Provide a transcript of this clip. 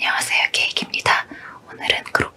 안녕하세요 케이크입니다. 오늘은 크로